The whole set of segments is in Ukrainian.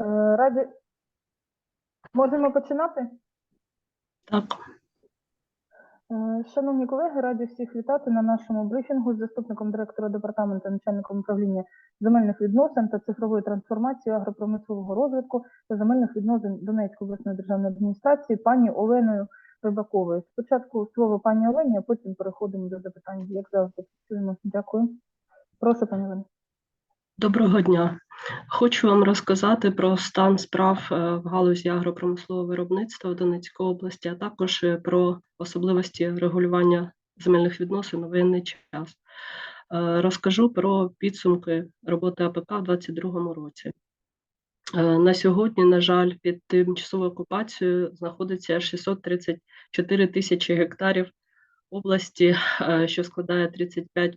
Е, Раді... Можемо починати? Так, Е, Шановні колеги, раді всіх вітати на нашому брифінгу з заступником директора департаменту, начальником управління земельних відносин та цифрової трансформації агропромислового розвитку та земельних відносин Донецької обласної державної адміністрації пані Оленою Рибаковою. Спочатку слово пані Олені, а потім переходимо до запитань. Як завжди. Дякую. Прошу, пані Олені. Доброго дня. Хочу вам розказати про стан справ е, в галузі агропромислового виробництва в Донецькій області, а також е, про особливості регулювання земельних відносин у воєнний час. Е, Розкажу про підсумки роботи АПК у 2022 році. На сьогодні, на жаль, під тимчасовою окупацією знаходиться 634 тисячі гектарів області, що складає 35%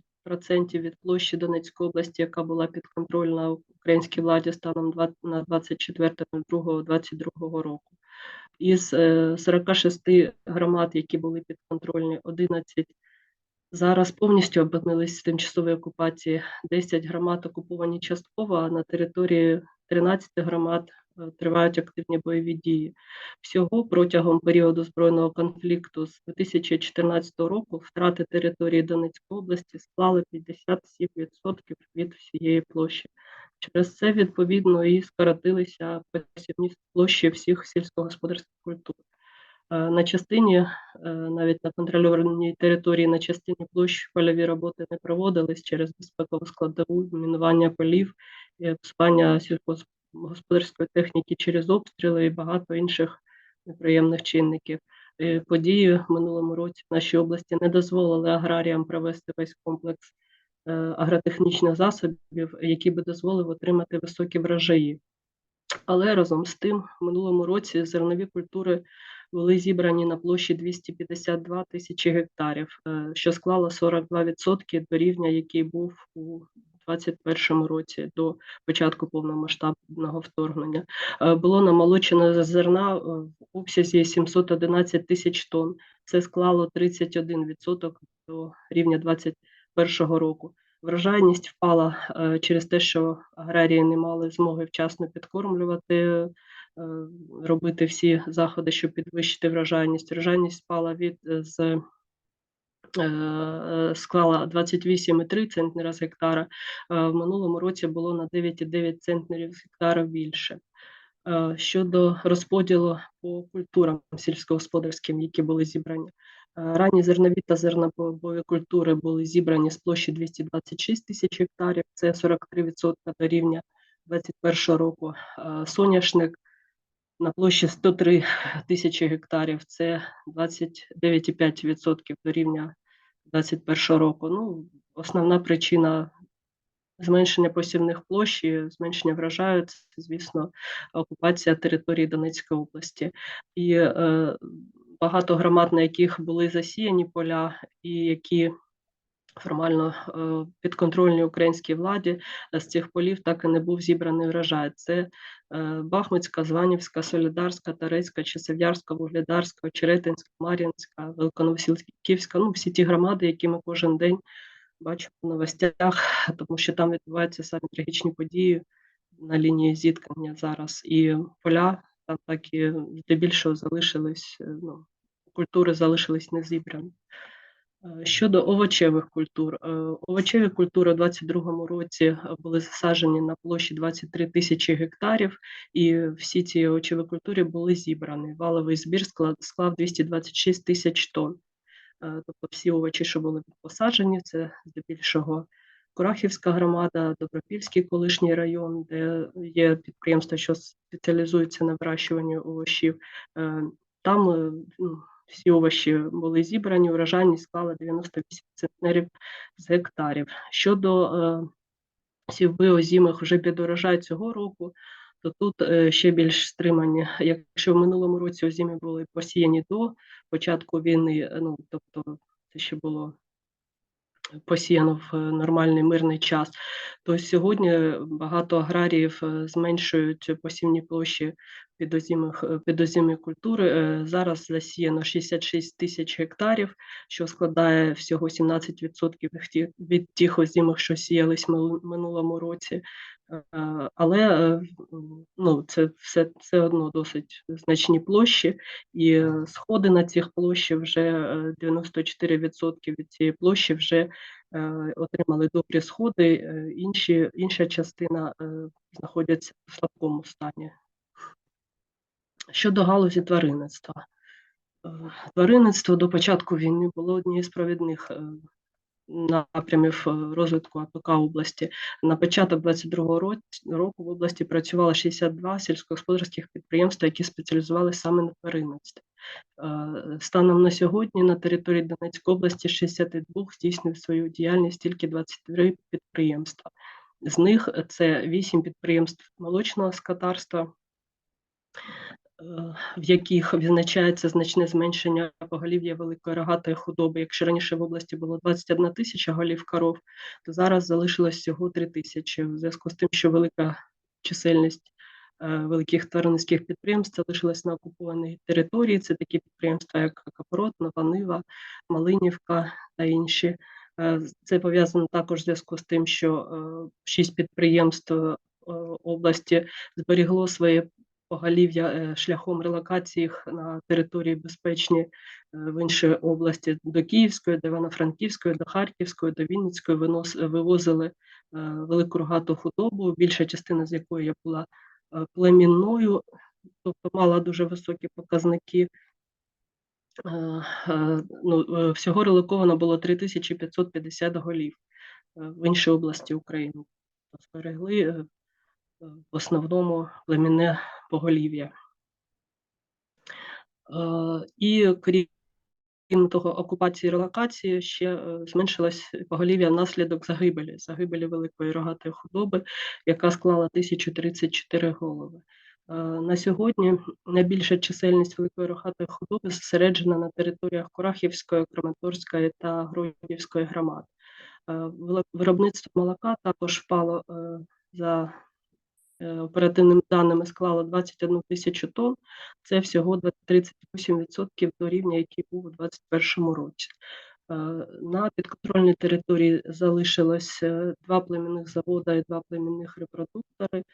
від площі Донецької області, яка була підконтрольна українській владі станом два- на 24.02.22 року. Із е, 46 громад, які були підконтрольні, 11 зараз повністю опинились в тимчасовій окупації. 10 громад окуповані частково, а на території 13 громад е, тривають активні бойові дії. Всього протягом періоду збройного конфлікту з 2014 року втрати території Донецької області склали 57% від всієї площі. Через це відповідно і скоротилися посівні площі всіх сільськогосподарських культур. Е, На частині, е, навіть на контрольованій території, на частині площ польові роботи не проводились через безпекову складову, мінування полів, псування сільськогосподарської техніки через обстріли і багато інших неприємних чинників. Е, Події в минулому році в нашій області не дозволили аграріям провести весь комплекс е, агротехнічних засобів, які би дозволили отримати високі врожаї. Але разом з тим, в минулому році зернові культури були зібрані на площі 252 тисячі гектарів, е, що склало 42% до рівня, який був у 2021 році до початку повномасштабного вторгнення. Е, Було намолочено зерна е, в обсязі 711 тисяч тонн. Це склало 31% до рівня 2021 року. Врожайність впала е, через те, що аграрії не мали змоги вчасно підкормлювати, робити всі заходи, щоб підвищити врожайність. Врожайність впала від з склала 28,3 центнера з гектара. е, В минулому році було на 9,9 центнерів з гектара більше. Е, Щодо розподілу по культурам сільськогосподарським, які були зібрані. Е, Ранні зернові та зернобобові культури були зібрані з площі 226 тисяч гектарів, це 43% до рівня 2021 року. Е, Соняшник на площі 103 тисячі гектарів, це 29,5% до рівня 2021 року. Ну, основна причина зменшення посівних площ і зменшення врожаю, це, звісно, окупація території Донецької області. І е, багато громад, на яких були засіяні поля, і які формально е, підконтрольні українській владі, е, з цих полів так і не був зібраний врожай. Це е, Бахмутська, Званівська, Солідарська, Тарецька, Часов'ярська, Вугледарська, Очеретинська, Мар'їнська, Великоновосілківська, ну всі ті громади, які ми кожен день бачимо в новостях, тому що там відбуваються самі трагічні події на лінії зіткнення зараз. І поля там так і здебільшого залишились, ну, культури залишились не зібрані. Е, Щодо овочевих культур, Е, овочеві культури у 2022 році були засаджені на площі 23 тисячі гектарів, і всі ці овочеві культури були зібрані. Валовий збір склав 226 тисяч тонн. Е, Тобто всі овочі, що були посаджені, це здебільшого Курахівська громада, Добропільський колишній район, де є підприємства, що спеціалізуються на вирощуванні овочів. Е, Там ну, всі овочі були зібрані, врожайність склала 98 центнерів з гектарів. Щодо е, сівби озімих вже під урожай цього року, то тут е, ще більш стримані. Якщо в минулому році озімі були посіяні до початку війни, е, ну тобто це ще було посіяно в е, нормальний мирний час, то сьогодні багато аграріїв е, зменшують посівні площі підозімих, е, культури. Зараз засіяно 66 тисяч гектарів, що складає всього 17% від тих озімих, що сіялись минулому році. Е, Але е, ну, це все, все одно досить значні площі, і е, сходи на цих площі вже е, 94% від цієї площі вже е, отримали добрі сходи, е, інші, інша частина е, знаходяться в слабкому стані. Щодо галузі тваринництва. Е, Тваринництво до початку війни було однією з провідних е, напрямів е, розвитку АПК області. На початок 22 року в області працювало 62 сільськогосподарських підприємства, які спеціалізувалися саме на тваринництві. Е, Станом на сьогодні на території Донецької області з 62 здійснюють свою діяльність тільки 23 підприємства. З них це 8 підприємств молочного скотарства, в яких відзначається значне зменшення поголів'я великої рогатої худоби. Якщо раніше в області було 21 тисяча голів коров, то зараз залишилось всього 3 тисячі. В зв'язку з тим, що велика чисельність е, великих тваринницьких підприємств залишилась на окупованій території. Це такі підприємства, як Капорот, Нова Малинівка та інші. Е, Це пов'язано також в зв'язку з тим, що е, шість підприємств області зберігло своє поголів'я е, шляхом релокації на території безпечні е, в інші області до Київської, до Івано-Франківської, до Харківської, до Вінницької винос, вивозили е, велику рогату худобу, більша частина з якої я була племінною, тобто мала дуже високі показники. Ну, всього релоковано було 3550 голів в інші області України. Зберегли е, в основному племінне поголів'я. Е, І крім того, окупації і релокації ще е, зменшилось поголів'я внаслідок загибелі, загибелі великої рогатої худоби, яка склала 1034 голови. Е, На сьогодні найбільша чисельність великої рогатої худоби зосереджена на територіях Курахівської, Краматорської та Гродівської громад. Виробництво молока також впало за оперативними даними склало 21 тисячу тонн. Це всього 38% до рівня, який був у 2021 році. Е, На підконтрольній території залишилось е, два племінних заводи і два племінних репродуктори.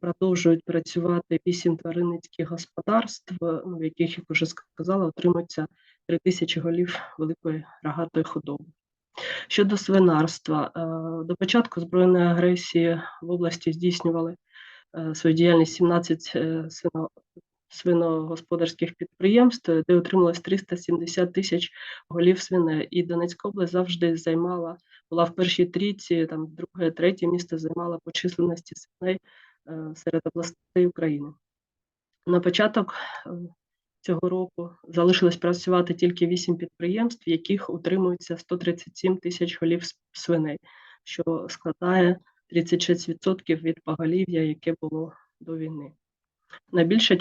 Продовжують працювати вісім тваринницьких господарств, е, ну, в яких, як вже сказала, отримується 3 тисячі голів великої рогатої худоби. Щодо свинарства, е, до початку збройної агресії в області здійснювали е, свою діяльність 17 е, свино- свиногосподарських підприємств, де отрималось 370 тисяч голів свиней. І Донецька область завжди займала, була в першій трійці, там друге, третє місце займала по численності свиней е, серед областей України. На початок е, цього року залишилось працювати тільки 8 підприємств, в яких утримується 137 тисяч голів свиней, що складає 36% від поголів'я, яке було до війни. Найбільша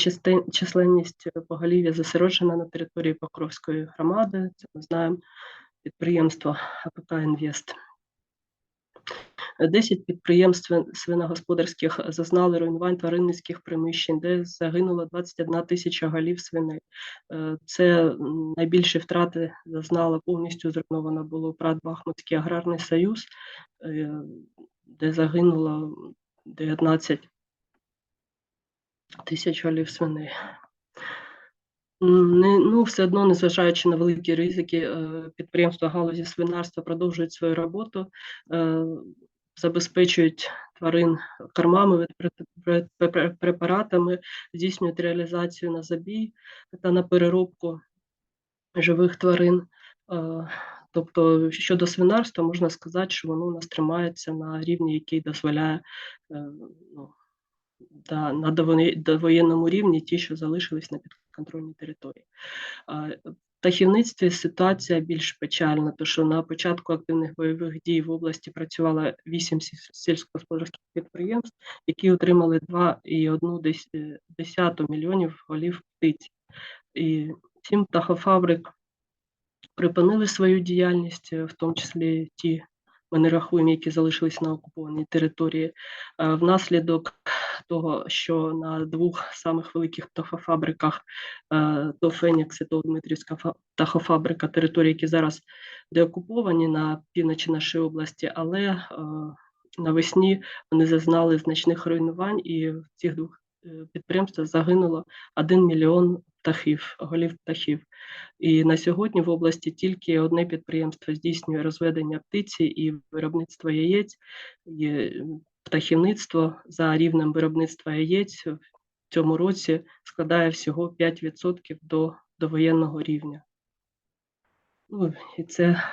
численність е, поголів'я зосереджена на території Покровської громади. Це ми знаємо підприємство АПК «Інвест». 10 підприємств свиногосподарських зазнали руйнувань тваринницьких приміщень, де загинуло 21 тисяча голів свиней. Е, Це найбільші втрати зазнала повністю зруйновано було ПРАТ Бахмутський аграрний союз, е, де загинуло 19 тисяч голів свиней. Не, ну, все одно, незважаючи на великі ризики, е, підприємства галузі свинарства продовжують свою роботу, е, забезпечують тварин кормами, препаратами, здійснюють реалізацію на забій та на переробку живих тварин. Е, Тобто щодо свинарства, можна сказати, що воно у нас тримається на рівні, який дозволяє е, ну, на довоє- довоєнному рівні ті, що залишились на підконтрольній території. В птахівництві ситуація більш печальна, тому що на початку активних бойових дій в області працювало 8 сіль- сільськогосподарських підприємств, які отримали 2,1 мільйонів голів птиці. І сім птахофабрик припинили свою діяльність, е, в тому числі ті, ми не рахуємо, які залишились на окупованій території. Е, Внаслідок того, що на двох самих великих птахофабриках е, то Фенікс і то Дмитрівська фа- птахофабрика, території, які зараз деокуповані на півночі нашої області, але навесні вони зазнали значних руйнувань, і в цих двох підприємствах загинуло 1 мільйон птахів, голів птахів. І на сьогодні в області тільки одне підприємство здійснює розведення птиці і виробництво яєць. І птахівництво за рівнем виробництва яєць в цьому році складає всього 5% до довоєнного рівня. Ну, і це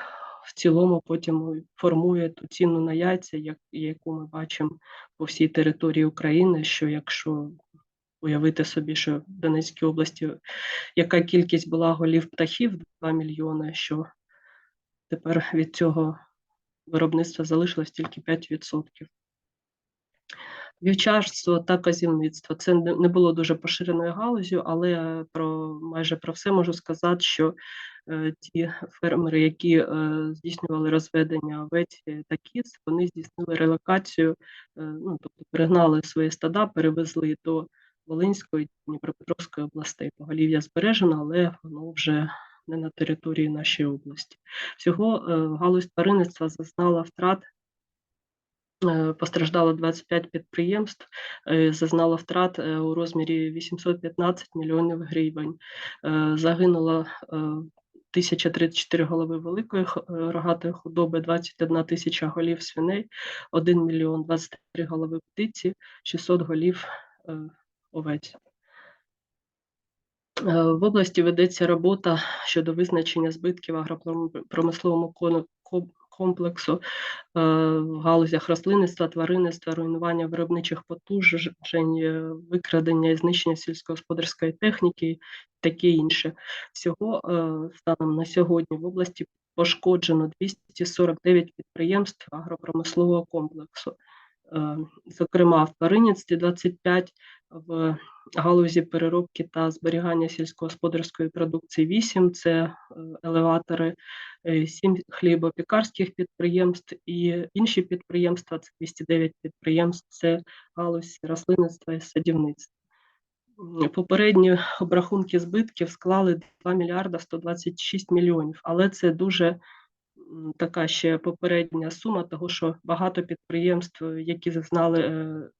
в цілому потім формує ту ціну на яйця, як, яку ми бачимо по всій території України, що якщо уявити собі, що в Донецькій області яка кількість була голів птахів 2 мільйони, що тепер від цього виробництва залишилось тільки 5%. Вівчарство та казівництво це не було дуже поширеною галузю, але про майже про все можу сказати, що е, ті фермери, які е, здійснювали розведення овець та кіз, вони здійснили релокацію, е, ну тобто перегнали свої стада, перевезли до Волинської Дніпропетровської областей. Поголів'я збережено, але воно вже не на території нашої області. Всього е, галузь тваринництва зазнала втрат. е, Постраждало 25 підприємств, е, зазнало втрат у розмірі 815 мільйонів гривень. Загинуло е, 1034 голови великої рогатої худоби, 21 тисяча голів свиней, 1 мільйон 23 голови птиці, 600 голів овець. В області ведеться робота щодо визначення збитків агропромисловому комплексу е, в галузях рослинництва, тваринництва, руйнування виробничих потужень, е, викрадення і знищення сільськогосподарської техніки таке інше. Всього е, станом на сьогодні в області пошкоджено 249 підприємств агропромислового комплексу. Зокрема, в тваринництві 25, в галузі переробки та зберігання сільськогосподарської продукції 8 – це е, елеватори, 7 хлібопікарських підприємств і інші підприємства, це 209 підприємств, це галузь рослинництва і садівництва. Попередні обрахунки збитків склали 2 мільярда 126 мільйонів, але це дуже така ще попередня сума, того що багато підприємств, які зазнали е,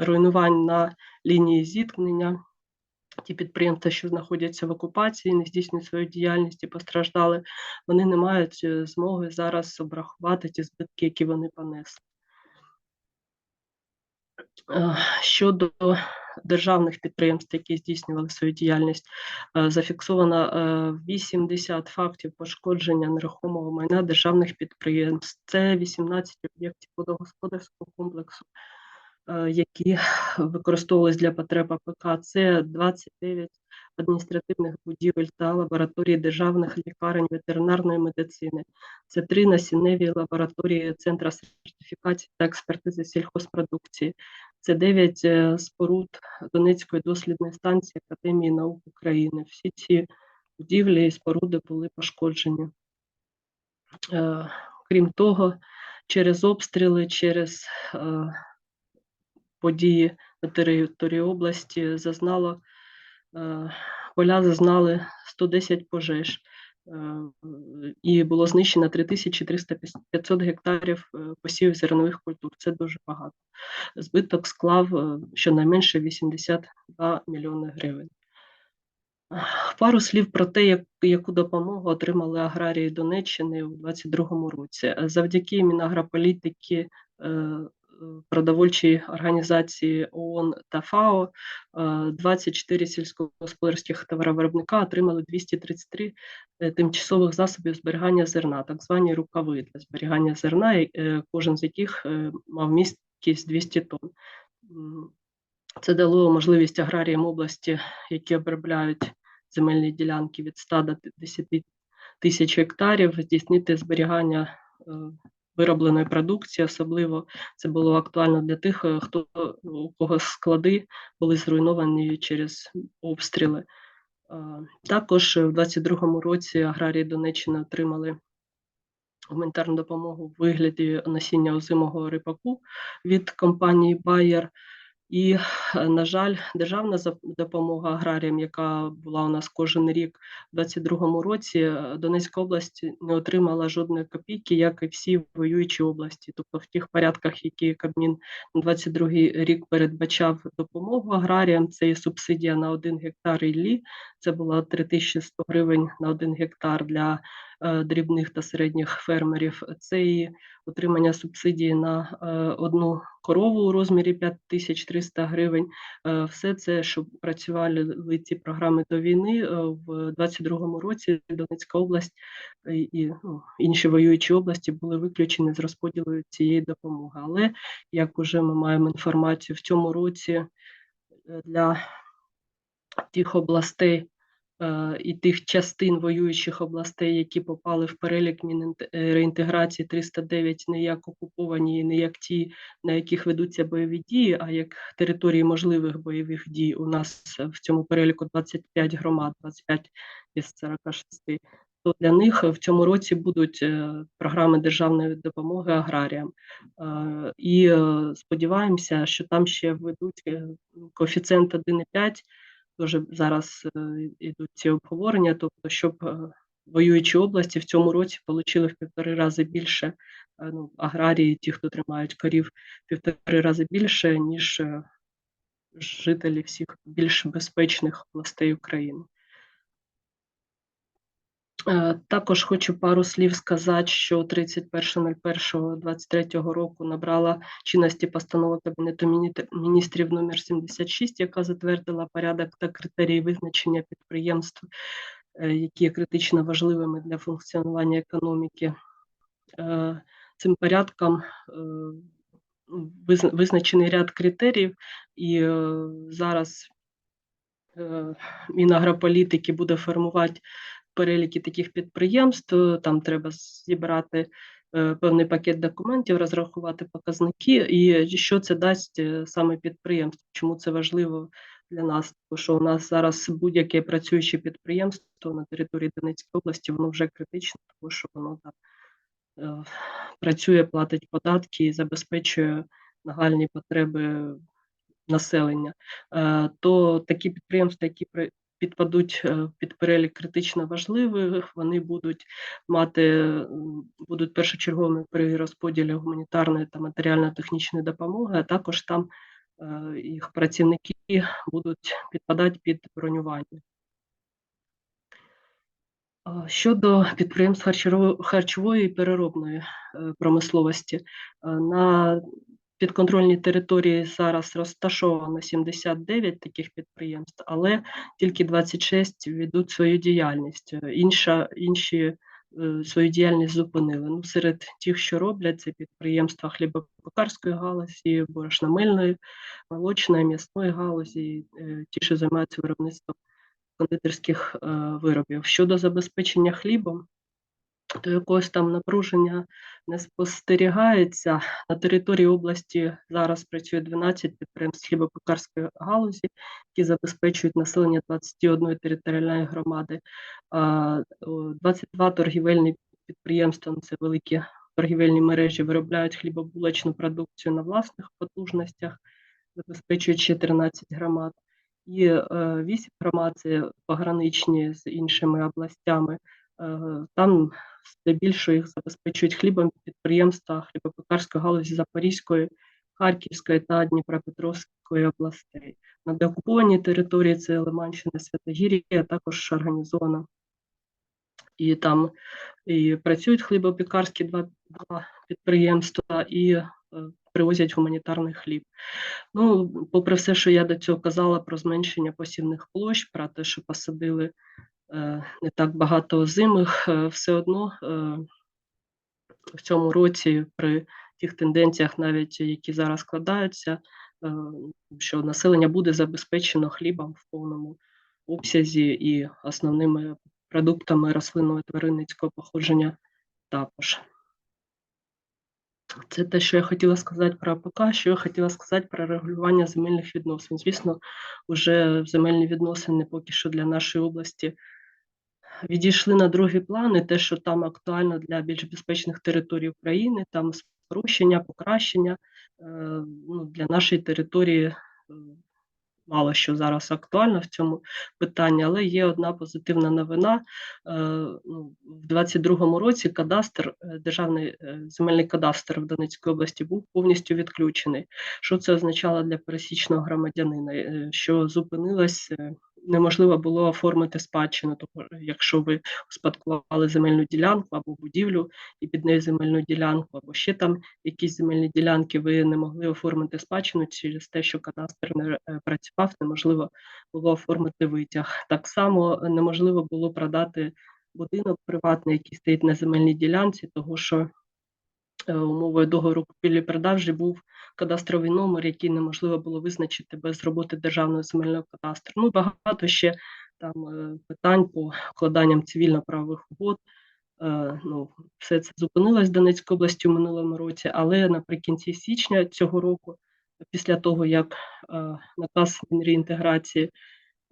руйнувань на лінії зіткнення. Ті підприємства, що знаходяться в окупації, не здійснюють свою діяльність і постраждали, вони не мають е, змоги зараз обрахувати ті збитки, які вони понесли. Е, Щодо державних підприємств, які здійснювали свою діяльність, е, зафіксовано е, 80 фактів пошкодження нерухомого майна державних підприємств. Це 18 об'єктів водогосподарського комплексу, які використовувались для потреб АПК. Це 29 адміністративних будівель та лабораторій державних лікарень ветеринарної медицини. Це три насінневі лабораторії Центра сертифікації та експертизи сільхозпродукції. Це дев'ять е, споруд Донецької дослідної станції Академії наук України. Всі ці будівлі і споруди були пошкоджені. Е, Крім того, через обстріли, через е, події на території області зазнало е, поля зазнали 110 пожеж. е, І було знищено 3300 гектарів е, посівів зернових культур. Це дуже багато. Збиток склав щонайменше 82 мільйони гривень. Пару слів про те, як, яку допомогу отримали аграрії Донеччини у 2022 році. Завдяки Мінагрополітики, продовольчій організації ООН та ФАО е, 24 сільськогосподарських товаровиробника отримали 233 е, тимчасових засобів зберігання зерна, так звані рукави для зберігання зерна, е, кожен з яких е, мав місткість 200 тонн. Це дало можливість аграріям області, які обробляють земельні ділянки від 100 до 10 тисяч гектарів, здійснити зберігання е, виробленої продукції. Особливо це було актуально для тих, е, хто у кого склади були зруйновані через обстріли. Е, Також в 2022 році аграрії Донеччини отримали гуманітарну допомогу в вигляді насіння озимого рипаку від компанії Bayer. І, на жаль, державна допомога аграріям, яка була у нас кожен рік у 2022 році, Донецька область не отримала жодної копійки, як і всі воюючі області. Тобто в тих порядках, які Кабмін на 22 рік передбачав допомогу аграріям, це і субсидія на 1 гектар іллі, це було 3100 гривень на 1 гектар для дрібних та середніх фермерів. Це і отримання субсидії на е, одну корову у розмірі 5300 гривень. Е, Все це, щоб працювали ці програми до війни, е, в 22 році Донецька область е, і ну, інші воюючі області були виключені з розподілу цієї допомоги. Але як уже ми маємо інформацію, в цьому році е, для тих областей е, і тих частин воюючих областей, які попали в перелік е, реінтеграції 309, не як окуповані, не як ті, на яких ведуться бойові дії, а як території можливих бойових дій. У нас е, в цьому переліку 25 громад, 25 із 46. То для них в цьому році будуть е, програми державної допомоги аграріям. Е, І е, сподіваємося, що там ще введуть е, коефіцієнт 1,5, Дуже зараз йдуть ці обговорення, тобто, щоб е, воюючі області в цьому році отримали в півтори рази більше, е, ну, аграрії, ті, хто тримають корів, в півтори рази більше, ніж е, жителі всіх більш безпечних областей України. Е, Також хочу пару слів сказати, що 31.01.23 року набрала чинності постанова Кабінету міністрів номер 76, яка затвердила порядок та критерії визначення підприємств, е, які є критично важливими для функціонування економіки. Е, Цим порядком визначений ряд критеріїв, і зараз Мінагрополітики буде формувати переліки таких підприємств. е, Там треба зібрати е, певний пакет документів, розрахувати показники, і що це дасть е, саме підприємству. Чому це важливо для нас? Тому що у нас зараз будь-яке працююче підприємство на території Донецької області, воно вже критичне, тому що воно там працює, платить податки і забезпечує нагальні потреби населення. То такі підприємства, які підпадуть е, під перелік критично важливих, вони будуть мати будуть першочерговими при розподілі гуманітарної та матеріально-технічної допомоги, а також там е, їх працівники будуть підпадати під бронювання. Щодо підприємств харчової і переробної е, промисловості, на підконтрольній території зараз розташовано 79 таких підприємств, але тільки 26 ведуть свою діяльність. Інша, інші е, свою діяльність зупинили. Ну, серед тих, що роблять, це підприємства хлібопекарської галузі, борошномильної, молочної, м'ясної галузі, е, ті, що займаються виробництвом кондитерських е, виробів. Щодо забезпечення хлібом, то якогось там напруження не спостерігається. На території області зараз працює 12 підприємств хлібопекарської галузі, які забезпечують населення 21 територіальної громади. А, о, 22 торгівельні підприємства, ну, це великі торгівельні мережі, виробляють хлібобулочну продукцію на власних потужностях, забезпечують ще 13 громад. І е, 8 громад це пограничні з іншими областями. Е, Там здебільшого їх забезпечують хлібом підприємства хлібопекарської галузі Запорізької, Харківської та Дніпропетровської областей. На деокупованій території це Лиманщина, Святогір'я, також організована. І там і працюють хлібопекарські два, два підприємства і е, привозять гуманітарний хліб. Ну, попри все, що я до цього казала про зменшення посівних площ, про те, що посадили не так багато озимих, е, все одно е, в цьому році при тих тенденціях, навіть які зараз складаються, е, що населення буде забезпечено хлібом в повному обсязі і основними продуктами рослинного тваринницького походження також. Це те, що я хотіла сказати про АПК, що я хотіла сказати про регулювання земельних відносин. Звісно, вже земельні відносини поки що для нашої області відійшли на другий план, і те, що там актуально для більш безпечних територій України, там спрощення, покращення е, ну, для нашої території е, мало що зараз актуально в цьому питанні, але є одна позитивна новина. Е, ну, В 2022 році кадастр, державний земельний кадастр в Донецькій області був повністю відключений. Що це означало для пересічного громадянина? Що зупинилась, неможливо було оформити спадщину, тобто, якщо ви успадкували земельну ділянку або будівлю і під нею земельну ділянку, або ще там якісь земельні ділянки, ви не могли оформити спадщину через те, що кадастр не е, працював, неможливо було оформити витяг. Так само неможливо було продати будинок приватний, який стоїть на земельній ділянці, того що е, умовою договору купівлі-продажі був кадастровий номер, який неможливо було визначити без роботи державного земельного кадастру. Ну багато ще там е, питань по укладанням цивільно-правових угод. Е, Ну, все це зупинилось в Донецькій області в минулому році, але наприкінці січня цього року, після того як е, наказ реінтеграції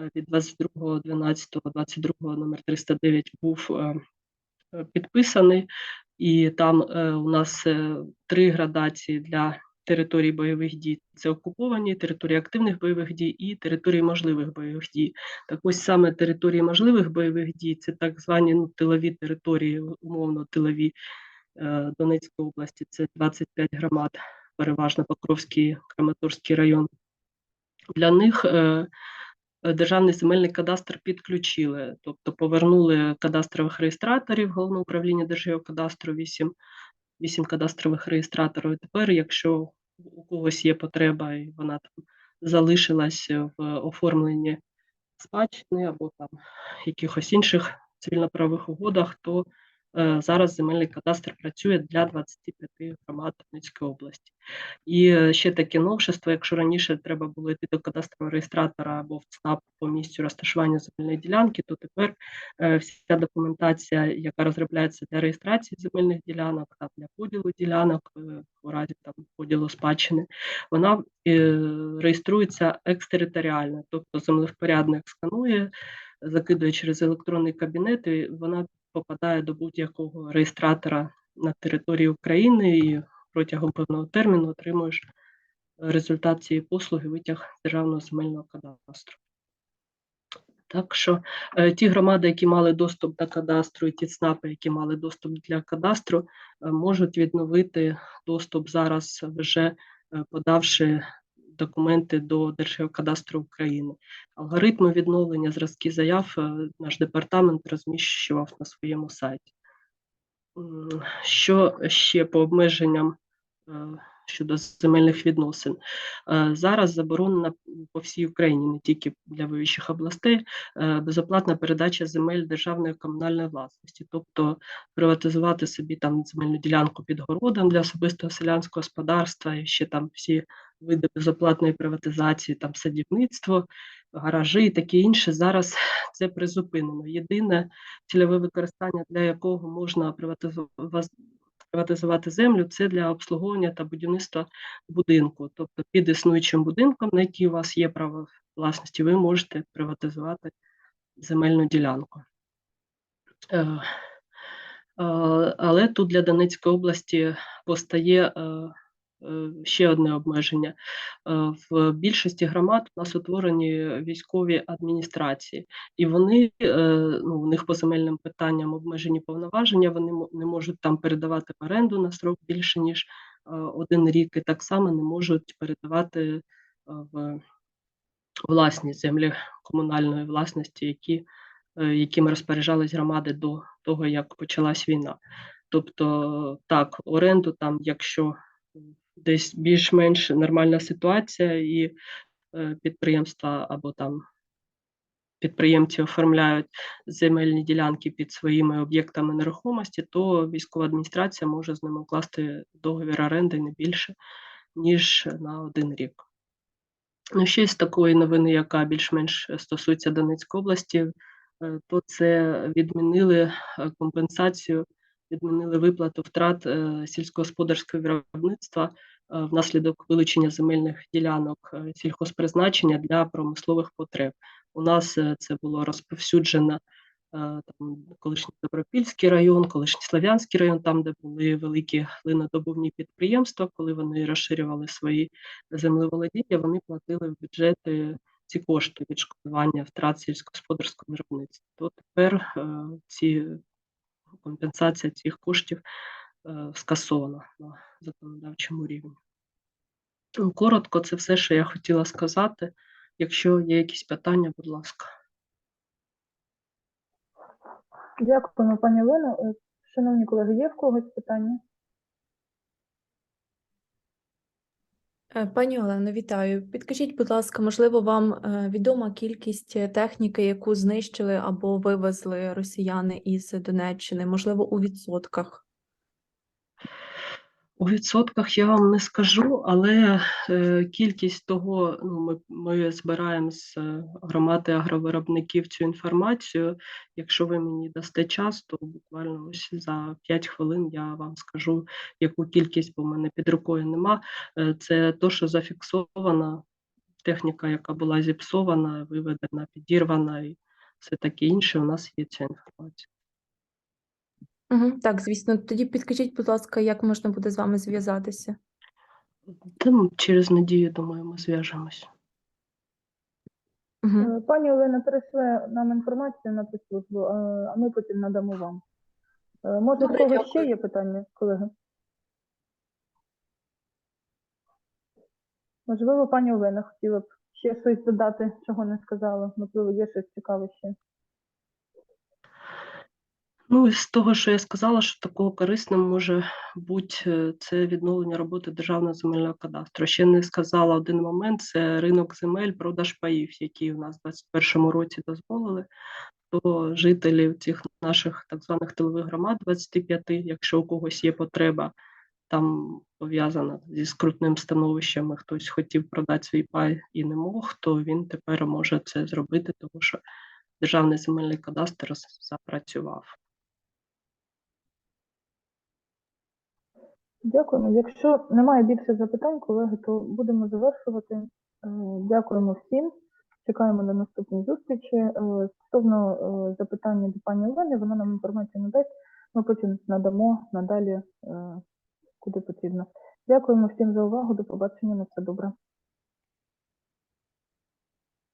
е, від 22.12.22 номер 309 був е, е, підписаний, і там е, у нас е, три градації для територій бойових дій: це окуповані, території активних бойових дій і території можливих бойових дій. Так ось саме території можливих бойових дій це так звані ну, тилові території, умовно тилові е, Донецької області. Це 25 громад, переважно Покровський, Краматорський район. Для них Державний земельний кадастр підключили, тобто повернули кадастрових реєстраторів Головного управління Держгеокадастру 8, 8 кадастрових реєстраторів. Тепер, якщо у когось є потреба і вона там залишилась в оформленні спадщини або там якихось інших цивільно-правових угодах, то е, зараз земельний кадастр працює для 25 громад Донецької області. І е, ще таке новшество, якщо раніше треба було йти до кадастрового реєстратора або в ЦНАП по місцю розташування земельної ділянки, то тепер е, вся документація, яка розробляється для реєстрації земельних ділянок, та для поділу ділянок е, у разі там поділу спадщини, вона е, реєструється екстериторіально, тобто землевпорядник сканує, закидує через електронний кабінет, і вона попадає до будь-якого реєстратора на території України і протягом певного терміну отримуєш результат цієї послуги витяг державного земельного кадастру. Так що е, ті громади, які мали доступ до кадастру, і ті ЦНАПи, які мали доступ для кадастру, е, можуть відновити доступ зараз, вже е, подавши документи до Держгеокадастру України. Алгоритми відновлення зразки заяв е, наш департамент розміщував на своєму сайті. Що ще по обмеженням е, щодо земельних відносин? Е, Зараз заборонена по всій Україні, не тільки для вищих областей, безоплатна передача земель державної комунальної власності, тобто приватизувати собі там земельну ділянку під городом для особистого селянського господарства, і ще там всі види безоплатної приватизації, там садівництво, гаражі і таке інше. Зараз це призупинено. Єдине цільове використання, для якого можна приватизувати приватизувати землю, це для обслуговування та будівництва будинку. Тобто під існуючим будинком, на який у вас є право власності, ви можете приватизувати земельну ділянку. Е, е, Але тут для Донецької області постає е, ще одне обмеження. Е, В більшості громад у нас утворені військові адміністрації, і вони е, ну, у них по земельним питанням обмежені повноваження, вони не можуть там передавати в оренду на срок більше ніж е, один рік, і так само не можуть передавати е, в власні землі комунальної власності, які, е, якими розпоряджались громади до того, як почалась війна. Тобто, так, оренду там, якщо десь більш-менш нормальна ситуація, і е, підприємства або там підприємці оформляють земельні ділянки під своїми об'єктами нерухомості, то військова адміністрація може з ними укласти договір оренди не більше, ніж на один рік. Ну, ще з такої новини, яка більш-менш стосується Донецької області, е, то це відмінили е, компенсацію, відмінили виплату втрат е, сільськогосподарського виробництва е, внаслідок вилучення земельних ділянок е, сільхозпризначення для промислових потреб. У нас це було розповсюджено там колишній Добропільський район, колишній Слов'янський район, там, де були великі глинодобувні підприємства, коли вони розширювали свої землеволодіння, вони платили в бюджети ці кошти відшкодування втрат сільськогосподарського виробництва. То тепер ці компенсація цих коштів е, скасована на законодавчому рівні. Ну, Коротко, це все, що я хотіла сказати. Якщо є якісь питання, будь ласка. Дякуємо, пані Олено. Е, Шановні колеги, є в когось питання? Пані Олено, вітаю. Підкажіть, будь ласка, можливо, вам е, відома кількість е, техніки, яку знищили або вивезли росіяни із Донеччини, можливо, у відсотках? У відсотках я вам не скажу, але е, кількість того, ну, ми, ми збираємо з е, громади агровиробників цю інформацію. Якщо ви мені дасте час, то буквально ось за 5 хвилин я вам скажу, яку кількість, бо в мене під рукою нема. Е, це то, що зафіксована техніка, яка була зіпсована, виведена, підірвана і все таке інше. У нас є ця інформація. Угу, так, звісно. Тоді підкажіть, будь ласка, як можна буде з вами зв'язатися? Там через неділю, думаю, ми зв'яжемось. Угу. Е, Пані Олена перейшли нам інформацію на цю службу, е, а ми потім надамо вам. Е, Може, в Добре, когось ще дякую. є питання, колеги? Можливо, пані Олена хотіла б ще щось додати, чого не сказала. Можливо, є щось цікаве ще. Ну, з того, що я сказала, що такого корисним може бути е, це відновлення роботи Державного земельного кадастру. Ще не сказала один момент: це ринок земель, продаж паїв, який у нас у 2021 році дозволили. То жителів цих наших так званих тилових громад 25, якщо у когось є потреба, там пов'язана зі скрутним становищем, хтось хотів продати свій пай і не мог, то він тепер може це зробити, тому що Державний земельний кадастр запрацював. Дякуємо. Якщо немає більше запитань, колеги, то будемо завершувати. Е, Дякуємо всім. Чекаємо на наступні зустрічі. Е, Стосовно е, запитання до пані Олени, вона нам інформацію надасть. Ми потім надамо надалі, куди потрібно. Дякуємо всім за увагу. До побачення. На все добре.